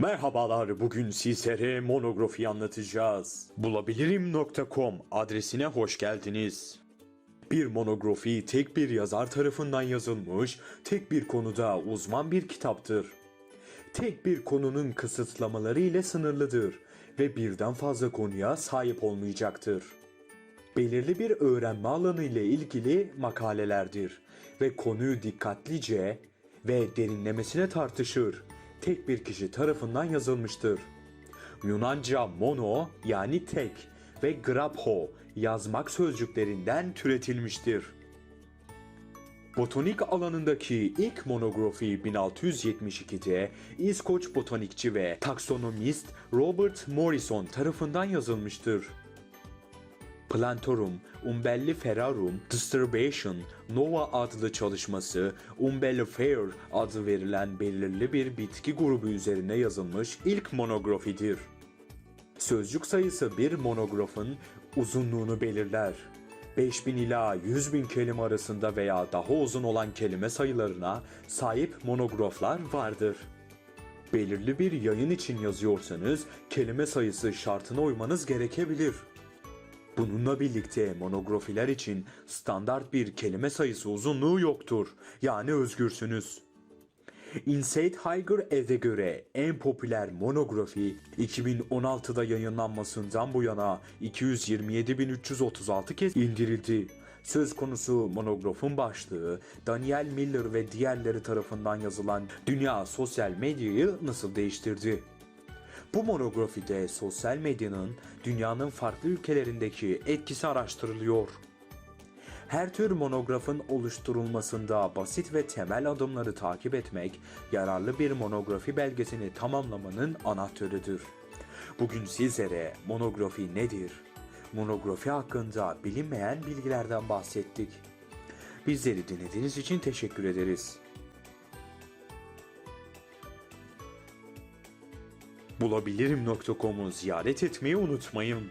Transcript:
Merhabalar, bugün sizlere monografi anlatacağız. Bulabilirim.com adresine hoş geldiniz. Bir monografi tek bir yazar tarafından yazılmış, tek bir konuda uzman bir kitaptır. Tek bir konunun kısıtlamaları ile sınırlıdır ve birden fazla konuya sahip olmayacaktır. Belirli bir öğrenme alanı ile ilgili makalelerdir ve konuyu dikkatlice ve derinlemesine tartışır. Tek bir kişi tarafından yazılmıştır. Yunanca mono yani tek ve grapho yazmak sözcüklerinden türetilmiştir. Botanik alanındaki ilk monografi 1672'de İskoç botanikçi ve taksonomist Robert Morrison tarafından yazılmıştır. Plantorum umbelliferarum distribution nova adlı çalışması Umbellifer adı verilen belirli bir bitki grubu üzerine yazılmış ilk monografidir. Sözcük sayısı bir monografın uzunluğunu belirler. 5000 ila 100 bin kelime arasında veya daha uzun olan kelime sayılarına sahip monograflar vardır. Belirli bir yayın için yazıyorsanız kelime sayısı şartına uymanız gerekebilir. Bununla birlikte monografiler için standart bir kelime sayısı uzunluğu yoktur. Yani özgürsünüz. Inside Higher Ev'e göre en popüler monografi 2016'da yayınlanmasından bu yana 227.336 kez indirildi. Söz konusu monografın başlığı Daniel Miller ve diğerleri tarafından yazılan dünya sosyal medyayı nasıl değiştirdi? Bu monografide sosyal medyanın dünyanın farklı ülkelerindeki etkisi araştırılıyor. Her tür monografın oluşturulmasında basit ve temel adımları takip etmek, yararlı bir monografi belgesini tamamlamanın anahtarıdır. Bugün sizlere monografi nedir? Monografi hakkında bilinmeyen bilgilerden bahsettik. Bizleri dinlediğiniz için teşekkür ederiz. Bulabilirim.com'u ziyaret etmeyi unutmayın.